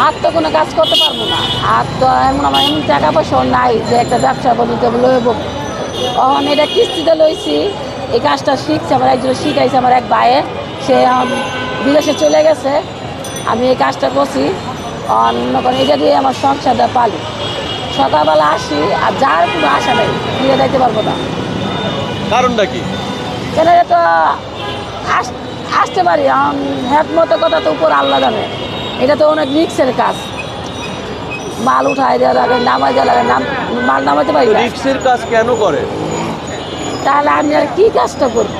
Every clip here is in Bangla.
আর তো কোনো কাজ করতে পারব না। আর তো এমন আমার এমন টাকা পয়সাও নাই যে একটা ব্যবসা বাণিজ্য লইব। অন এটা কিস্তিতে লইছি। এই কাজটা শিখছে আমার একজন শিখাইছে আমার এক ভাইয়ে। সে বিদেশে চলে গেছে। আমি এই কাজটা করছি। অন্য কোনো এটা দিয়ে আমার সংসারটা পালি। সকালবেলা আসি আর যার কোনো আশা নেই ফিরে যাইতে পারব না। কারণটা কি? কেন এটা তো আস- আসতে পারি। হ্যাট মতো কথা তো উপর আল্লাহ জানে। এটা তো অনেক রিক্সের কাজ। মাল উঠাই দেওয়া লাগে নামাই দেওয়া লাগে নাম মাল নামাতে পারি রিক্সের কাজ কেন করে? তাহলে আমি আর কি কাজটা করব?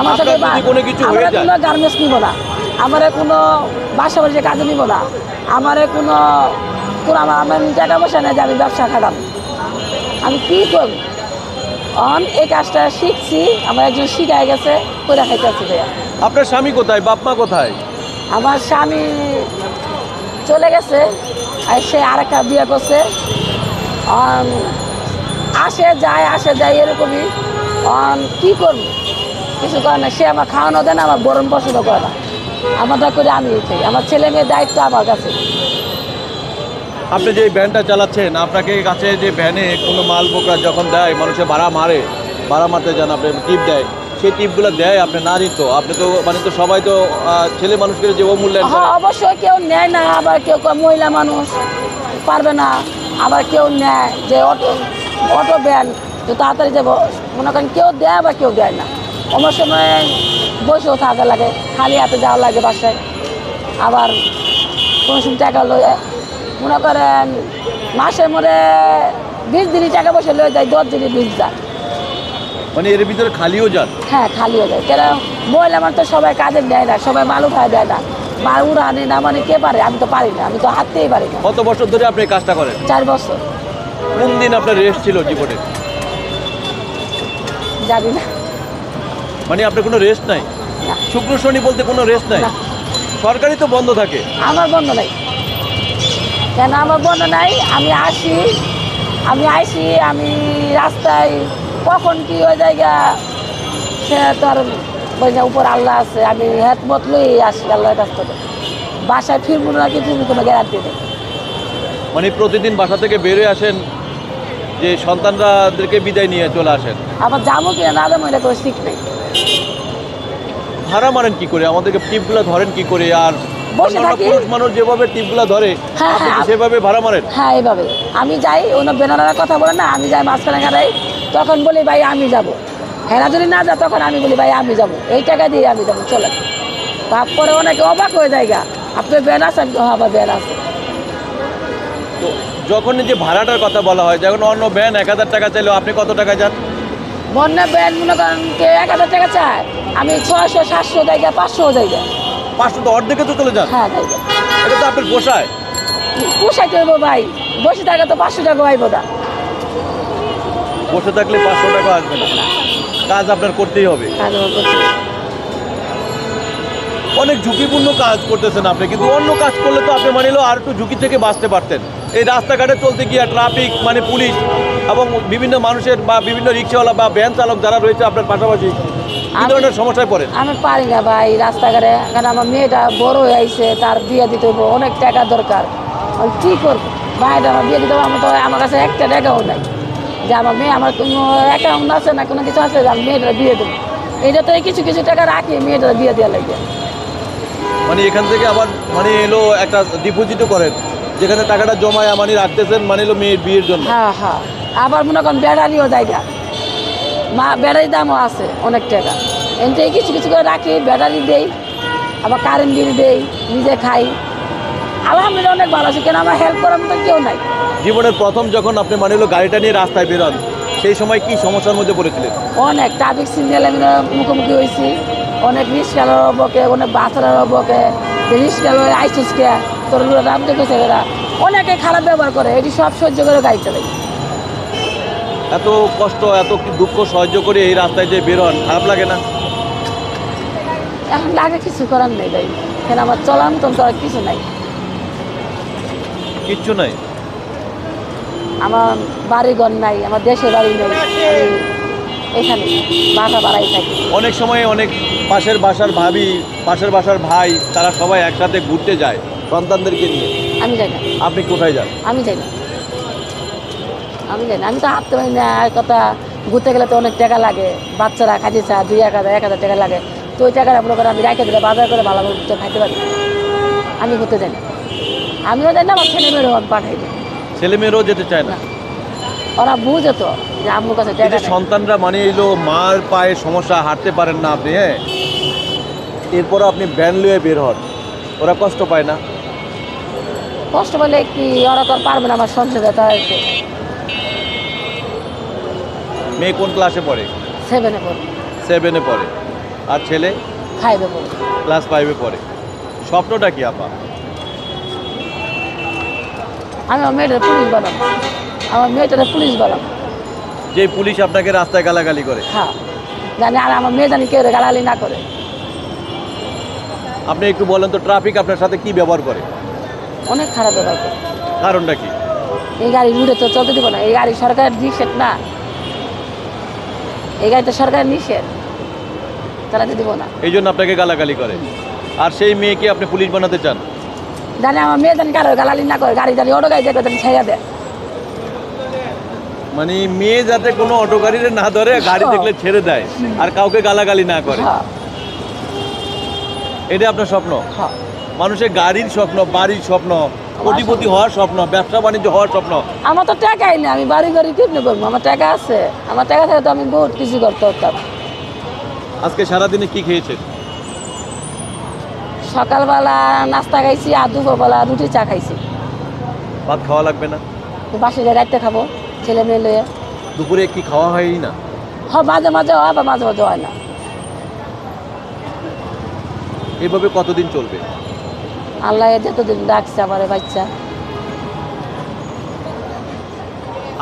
আমার সাথে যদি কোনো কিছু আমার? কোনো গার্মেন্টস নিব না। আমার কোনো বাসা বাড়িতে কাজে নিব না। আমার কোনো কোনো আমার আমার টাকা পয়সা নেই যে আমি ব্যবসা খাটাম আমি কি করব? অন এই কাজটা শিখছি। আমার একজন শিখায় গেছে করে খাইতেছি ভাইয়া। আপনার স্বামী কোথায়? বাপ মা কোথায়? আমার স্বামী চলে গেছে, আর সে আরেকটা বিয়ে করছে। আসে যায় আসে যায় এরকমই। কি করব? কিছু করে না, সে আমার খাওয়ানো দেয় না, আমার বরণ পছন্দ করে না। আমারটা করে আমি খাই আমার ছেলে মেয়ের দায়িত্ব আমার কাছে। আপনি যে ভ্যানটা চালাচ্ছেন, আপনাকে কাছে যে ভ্যানে কোনো মাল বোকরা যখন দেয়, মানুষে ভাড়া মারে ভাড়া মারতে যান, আপনি টিপ দেয়? সেই টিপগুলো দেয় আপনি না দিত। আপনি তো মানে তো সবাই তো ছেলে মানুষকে যে অমূল্যায়ন হ্যাঁ অবশ্যই কেউ নেয় না আবার কেউ মহিলা মানুষ পারবে না আবার কেউ নেয় যে অটো অটো ব্যান তো তাড়াতাড়ি যাব। মনে করেন কেউ দেয় বা কেউ দেয় না। আমার সময় বসেও থাকা লাগে খালি হাতে যাওয়া লাগে বাসায়। আবার কোনো সময় টাকা লয়ে মনে করেন মাসের মধ্যে বিশ দিনই টাকা পয়সা লয়ে যায় দশ দিনই বিশ যায়। মানে এর ভিতরে খালিও যান হ্যাঁ খালিও যায় কেন? মহিলা আমার তো সবাই কাজে দেয় না সবাই মাল উঠায় দেয় না। মাল উঠানে না মানে কে পারে? আমি তো পারি না আমি তো হাঁটতেই পারি না। কত বছর ধরে আপনি এই কাজটা করেন? চার বছর। কোন দিন আপনার রেস্ট ছিল জীবনে? জানি না। মানে আপনার কোনো রেস্ট নাই? শুক্র শনি বলতে কোনো রেস্ট নাই? না। সরকারি তো বন্ধ থাকে। আমার বন্ধ নাই। কেন? আমার বন্ধ নাই। আমি আসি আমি আসি আমি রাস্তায় কখন কি হয়ে যায় গা, সে তো আর উপর আল্লাহ আছে আমি হেত মত লই আসি আল্লাহর কাছ থেকে। বাসায় ফিরবো না কি তুমি কোনো গ্যারান্টি নেই। মানে প্রতিদিন বাসা থেকে বেরোয় আসেন যে সন্তানরাদেরকে বিদায় নিয়ে চলে আসেন। আবার যাব কি না যাব এটা করে ঠিক নেই। ভাড়া মারেন কি করে? আমাদেরকে টিপগুলো ধরেন কি করে? আর বসে থাকি। পুরুষ মানুষ যেভাবে টিপগুলো ধরে হ্যাঁ, হ্যাঁ। সেভাবে ভাড়া মারেন? হ্যাঁ এইভাবে। আমি যাই ওনার বেনারার কথা বলে না আমি যাই মাঝখানে ঘাটাই তখন বলি ভাই আমি যাব। হেরা যদি না যা তখন আমি বলি ভাই আমি যাব। এই টাকা দিয়ে আমি যাব চলে। ভাব করে অনেকে অবাক হয়ে যায় গা আপনার ব্যান আছে? আমি হ্যাঁ ব্যান আছে। যখন যে ভাড়াটার কথা বলা হয় যখন অন্য ব্যান এক হাজার টাকা চাইলেও আপনি কত টাকা যান বন্যা ব্যান মনে করেন কে এক হাজার টাকা চায় আমি ছয়শো সাতশো জায়গা পাঁচশো জায়গা পাঁচশো তো অর্ধেকে তো চলে যান হ্যাঁ এটা তো আপনার পোষায়। পোষাইতে হইব ভাই। বসে থাকা তো পাঁচশো টাকা পাইব না। বসে থাকলে পাঁচশো টাকা আসবে না। কাজ আপনার করতেই হবে। কাজ আমার করতে হবে। অনেক ঝুঁকিপূর্ণ কাজ করতেছেন আপনি কিন্তু অন্য কাজ করলে তো আপনি মানে হলো আর একটু ঝুঁকি থেকে বাঁচতে পারতেন। এই রাস্তাঘাটে চলতে গিয়ে ট্রাফিক মানে পুলিশ এবং বিভিন্ন মানুষের বা বিভিন্ন রিক্সাওয়ালা বা ভ্যান চালক যারা রয়েছে আপনার পাশাপাশি কি আমি- ধরনের সমস্যায় পড়েন? আমি পারি না ভাই রাস্তাঘাটে কারণ আমার মেয়েটা বড় হয়ে আইছে তার বিয়ে দিতে হবে অনেক টাকা দরকার। আমি কী করব? ভাইটা আমার বিয়ে দিতে হবে আমার তো আমার কাছে একটা টাকাও নাই। যে আমার মেয়ে আমার কোনো অ্যাকাউন্ট আছে না কোনো কিছু আছে আমি মেয়েটা বিয়ে দেবো। এইটা তো কিছু কিছু টাকা রাখি মেয়েটা বিয়ে দেওয়া লাগে। মানে এখান থেকে আবার মানে এলো একটা ডিপোজিটও করেন যেখানে টাকাটা জমায় মানে রাখতেছেন মানে এলো মেয়ের বিয়ের জন্য। হ্যাঁ হ্যাঁ। আবার মনে করেন ব্যাটারিও জায়গা। মা ব্যাটারি দামও আছে অনেক টাকা। এনতে কিছু কিছু করে রাখি ব্যাটারি দেই আবার কারেন্ট বিল দেই নিজে খাই। আলহামদুলিল্লাহ অনেক ভালো আছে। কেন আমার হেল্প করার মতো কেউ নাই। জীবনের প্রথম যখন আপনি মানে হলো গাড়িটা নিয়ে রাস্তায় বেরোন সেই সময় কি সমস্যার মধ্যে পড়েছিলেন? অনেক ট্রাফিক সিগন্যাল আমি মুখোমুখি হয়েছি। অনেক রিক্সালার বকে অনেক বাসার বকে রিক্সালার আইসিস কে তোর রাম দেখেছে এরা। অনেকে খারাপ ব্যবহার করে এটি সব সহ্য করে গাড়ি চালাই। এত কষ্ট এত কি দুঃখ সহ্য করে এই রাস্তায় যে বেরোন খারাপ লাগে না? এখন লাগে কিছু করার নেই ভাই। কেন আমার মতন তো কিছু নাই। কিচ্ছু নাই? আমার বাড়ি ঘর নাই আমার দেশে বাড়ি নেই এখানে বাসা বাড়াই থাকি। অনেক সময় অনেক পাশের বাসার ভাবি পাশের বাসার ভাই তারা সবাই একসাথে ঘুরতে যায় সন্তানদেরকে নিয়ে। আমি যাই না। আপনি কোথায় যান? আমি যাই না। আমি যাই না। আমি তো হাঁটতে পারি না আর কথা ঘুরতে গেলে তো অনেক টাকা লাগে। বাচ্চারা খাইতে চা দুই এক হাজার এক হাজার টাকা লাগে। তো ওই টাকাটা মনে করে আমি রেখে দিলে বাজার করে ভালো কিছু খাইতে পারি। আমি ঘুরতে যাই না। আমিও যাই না আমার ছেলে মেয়েরও আমি পাঠাই দিই ছেলে মেয়েরাও যেতে চায় না? না। ওরা বুঝে তো যে আম্মুর কাছে এই যে সন্তানরা মানে এলো মার পায়ে সমস্যা হাঁটতে পারেন না আপনি হ্যাঁ? এরপরও আপনি ব্যান লিয়ে বের হন। ওরা কষ্ট পায় না? কষ্ট বলে কি ওরা তো আর পারবে না আমার সংসারে তার মেয়ে কোন ক্লাসে পড়ে? সেভেনে পড়বে সেভেনে পড়ে। আর ছেলে? খাইবে পড়বে ক্লাস ফাইভে পড়ে। স্বপ্নটা কি আপা? আমি আমার মেয়েটার পুলিশ বানাবো। আমার মেয়েটার পুলিশ বানাবো। যে পুলিশ আপনাকে রাস্তায় গালাগালি করে। হ্যাঁ। জানি আর আমার মেয়ে জানি কেউ গালাগালি না করে। আপনি একটু বলেন তো ট্রাফিক আপনার সাথে কি ব্যবহার করে? অনেক খারাপ ব্যবহার করে। কারণটা কি? এই গাড়ি রুটে তো চলতে দিব না। এই গাড়ি সরকারের নিষেধ না। এই গাড়ি তো সরকারের নিষেধ। চালাতে দিব না। এই জন্য আপনাকে গালাগালি করে। আর সেই মেয়েকে আপনি পুলিশ বানাতে চান? জানি আমার মেয়ে জানি কারও গালালি না করে গাড়ি জানি অটো গাড়ি জানি ছেড়ে দেয় মানে মেয়ে যাতে কোনো অটো গাড়িতে না ধরে গাড়ি দেখলে ছেড়ে দেয় আর কাউকে গালাগালি না করে। হ্যাঁ। এটা আপনার স্বপ্ন? হ্যাঁ। মানুষের গাড়ির স্বপ্ন বাড়ির স্বপ্ন কোটিপতি হওয়ার স্বপ্ন ব্যবসা বাণিজ্য হওয়ার স্বপ্ন। আমার তো টাকাই নেই আমি বাড়ি গাড়ি কেমনি করব আমার টাকা আছে। আমার টাকা থাকে তো আমি বহুত কিছু করতে পারতাম। আজকে সারাদিনে কি খেয়েছেন? সকালবেলা নাস্তা খাইছি আর দুপুরবেলা রুটি চা খাইছি। ভাত খাওয়া লাগবে না? বাসে রাইতে খাব ছেলে মেয়ে লয়ে দুপুরে কি খাওয়া হয়ই না? হ্যাঁ মাঝে মাঝে হয় বা মাঝে মাঝে হয় না। এভাবে কতদিন চলবে? আল্লাহ যতদিন ডাকছে আমার বাচ্চা।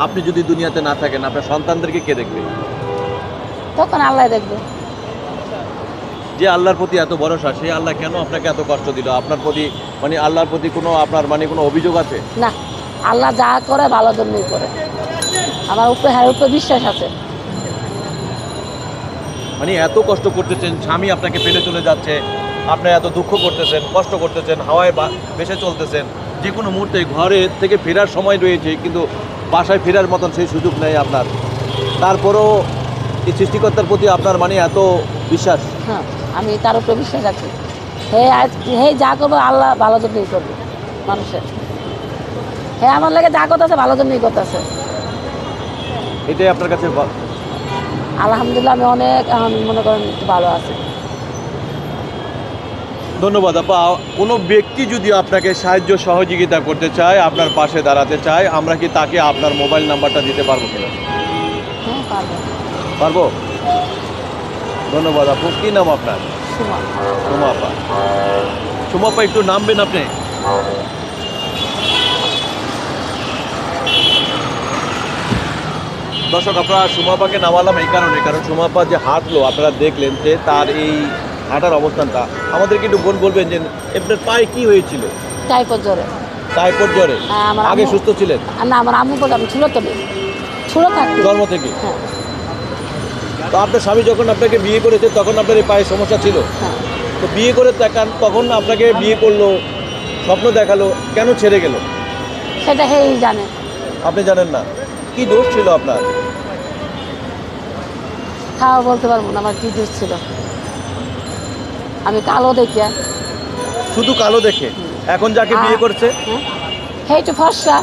আপনি যদি দুনিয়াতে না থাকেন আপনার সন্তানদেরকে কে দেখবে? তখন আল্লাহ দেখবে। যে আল্লাহর প্রতি এত ভরসা সেই আল্লাহ কেন আপনাকে এত কষ্ট দিল? আপনার প্রতি মানে আল্লাহর প্রতি কোনো আপনার মানে কোনো অভিযোগ আছে? না আল্লাহ যা করে ভালো জন্যই করে। আমার উপরে হ্যাঁ উপরে বিশ্বাস আছে। মানে এত কষ্ট করতেছেন স্বামী আপনাকে ফেলে চলে যাচ্ছে আপনি এত দুঃখ করতেছেন কষ্ট করতেছেন হাওয়ায় বা- ভেসে চলতেছেন। যে কোনো মুহূর্তে ঘরে থেকে ফেরার সময় রয়েছে কিন্তু বাসায় ফেরার মতন সেই সুযোগ নেই আপনার। তারপরেও এই সৃষ্টিকর্তার প্রতি আপনার মানে এত বিশ্বাস। হ্যাঁ। আমি তার উপরে বিশ্বাস রাখি। হে আজ হে যা করব আল্লাহ ভালো জন্যই করবে মানুষের। হ্যাঁ আমার লাগে যা কথা আছে ভালো জন্যই কথা আছে। এটাই আপনার কাছে আলহামদুলিল্লাহ আমি অনেক মনে করেন ভালো আছি। ধন্যবাদ আপা। কোনো ব্যক্তি যদি আপনাকে সাহায্য সহযোগিতা করতে চায় আপনার পাশে দাঁড়াতে চায় আমরা কি তাকে আপনার মোবাইল নাম্বারটা দিতে পারব কিনা? হ্যাঁ পারব। পারব? ধন্যবাদ আপু। কী নাম আপনার? সুমা। সুমা আপা। সুমা আপা একটু নামবেন আপনি। দর্শক আপনারা সুমাপাকে নামালাম এই কারণে কারণ সুমাপা যে হাঁটলো আপনারা দেখলেন যে তার এই হাঁটার অবস্থানটা। আমাদেরকে একটু বোন বলবেন যে আপনার পায়ে কি হয়েছিল? টাইপের জ্বরে। টাইপর জ্বরে? হ্যাঁ, আগে সুস্থ ছিলেন? না আমার আম্মু বলে আমি ছিল তো ছিল থাকতে। জন্ম থেকে? হ্যাঁ। তো আপনার স্বামী যখন আপনাকে বিয়ে করেছে তখন আপনার এই পায়ে সমস্যা ছিল? হ্যাঁ। তো বিয়ে করে দেখান তখন আপনাকে বিয়ে করল স্বপ্ন দেখাল কেন ছেড়ে গেল? সেটা হেই জানে। আপনি জানেন না। কি দোষ ছিল আপনার? খাওয়া বলতে পারব না আমার কি দোষ ছিল? আমি কালো দেখিয়া শুধু কালো দেখে? এখন যাকে বিয়ে করছে? হ্যাঁ। হে একটু ফর্সা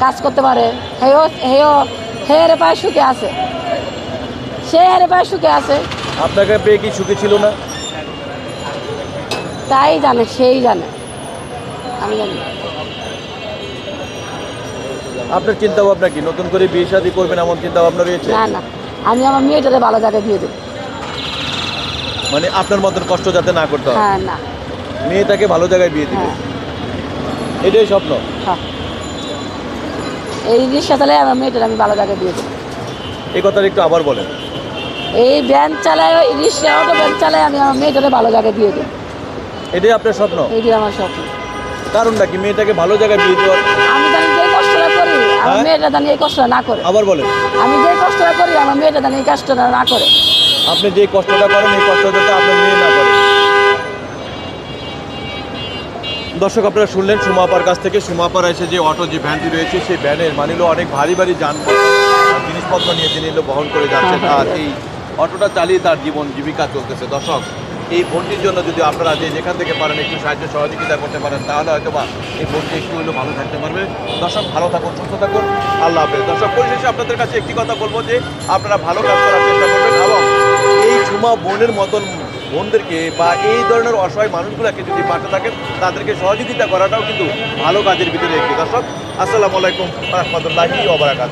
কাজ করতে পারে। হেও হেও হে হেরে পায়ে সুখে আছে। সে হেরে পায়ে সুখে আছে। আপনাকে পেয়ে কি সুখী ছিল না? তাই জানে সেই জানে। আমি জানি। আপনার চিন্তা ভাবনা কি? নতুন করে বিয়ে শাদী করবেন এমন চিন্তা ভাবনা রয়েছে? না না। আমি আমার মেয়েটারে ভালো জায়গায় দিয়ে দেবো। মানে আপনার মতন কষ্ট যাতে না করতে হয়? হ্যাঁ না। মেয়েটাকে ভালো জায়গায় বিয়ে দিবে? হ্যাঁ। এটাই স্বপ্ন? হ্যাঁ। এই রিক্সা চালাই আমার মেয়েটারে আমি ভালো জায়গায় দিয়ে দেবো। এই কথাটা একটু আবার বলেন। এই ভ্যান চালায় ওই রিক্সা অটো ভ্যান চালায় আমি আমার মেয়েটাকে ভালো জায়গায় দিয়ে দেবো। এটাই আপনার স্বপ্ন? এটাই আমার স্বপ্ন। কারণটা কি? মেয়েটাকে ভালো জায়গায় বিয়ে দেওয়ার আমি জানি যে কষ্টটা করি আমার হ্যাঁ? মেয়েটা জানি এই কষ্টটা না করে। আবার বলেন। আমি যে কষ্টটা করি আমার মেয়েটা জানি এই কষ্টটা না করে। আপনি যে কষ্টটা করেন এই কষ্ট যাতে আপনার মেয়ে না করে। দর্শক আপনারা শুনলেন সুমাপার কাছ থেকে। সুমাপার এসে যে অটো যে ভ্যানটি রয়েছে সেই ভ্যানের মানিল অনেক ভারী ভারী যানবাহন। জিনিসপত্র নিয়ে তিনি বহন করে যাচ্ছেন। আর এই অটোটা চালিয়ে তার জীবন জীবিকা চলতেছে। দর্শক, এই বোনটির জন্য যদি আপনারা যে যেখান থেকে পারেন একটু সাহায্য সহযোগিতা করতে পারেন, তাহলে হয়তো বা এই বোনটি একটু হলেও ভালো থাকতে পারবে। দর্শক, ভালো থাকুন, সুস্থ থাকুন। আল্লাহ হাফেজ। দর্শক, পরিশেষে আপনাদের কাছে একটি কথা বলব যে, আপনারা ভালো কাজ করার চেষ্টা করবেন এবং এই সুমা বোনের মতন বোনদেরকে বা এই ধরনের অসহায় মানুষগুলোকে যদি পাশে থাকেন, তাদেরকে সহযোগিতা করাটাও কিন্তু ভালো কাজের ভিতরে একটি। দর্শক, আসসালামু আলাইকুম রহমতুল্লাহি ওবরাকাত